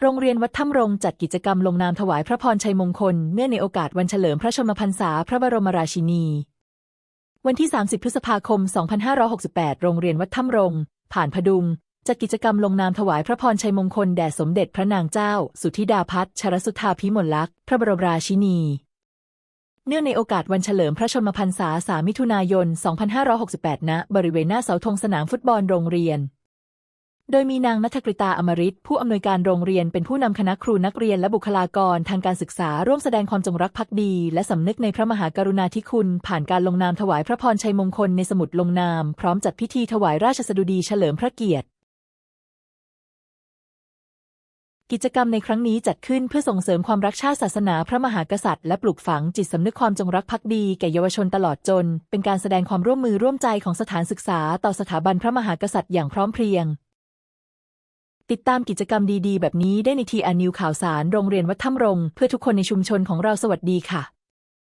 โรงเรียนวัดถ้ำรงจัดกิจกรรมลงนามถวายพระพรชัยมงคล เนื่องในโอกาสวันเฉลิมพระชนมพรรษาพระบรมราชินี วันที่ 30 พฤษภาคม 2568 โรงเรียนวัดถ้ำรง ผ่านพดุง จัดกิจกรรมลงนามถวายพระพรชัยมงคลแด่สมเด็จพระนางเจ้า สุธิดาพัฒชรสุธาพิมลลักษณ์พระบรมราชินี เนื่องในโอกาสวันเฉลิมพระชนมพรรษา 3 มิถุนายน 2568 ณ บริเวณหน้าเสาธงสนามฟุตบอลโรงเรียน โดยมีนางนัทกฤตาอมริตผู้อำนวยการโรงเรียนเป็นผู้นำคณะครูนักเรียนและบุคลากรทางการศึกษาร่วมแสดงความจงรักภักดี และสำนึกในพระมหากรุณาธิคุณ ผ่านการลงนามถวายพระพรชัยมงคลในสมุดลงนาม พร้อมจัดพิธีถวายราชสดุดีเฉลิมพระเกียรติ กิจกรรมในครั้งนี้จัดขึ้นเพื่อส่งเสริมความรักชาติศาสนาพระมหากษัตริย์และปลูกฝังจิตสำนึกความจงรักภักดีแก่เยาวชนตลอดจน เป็นการแสดงความร่วมมือร่วมใจของสถานศึกษา ต่อสถาบันพระมหากษัตริย์อย่างพร้อมเพรียง ติดตามกิจกรรมดีๆ แบบนี้ได้ในทีอานิวข่าวสารโรงเรียนวัดถ้ำรง เพื่อทุกคนในชุมชนของเราสวัสดีค่ะ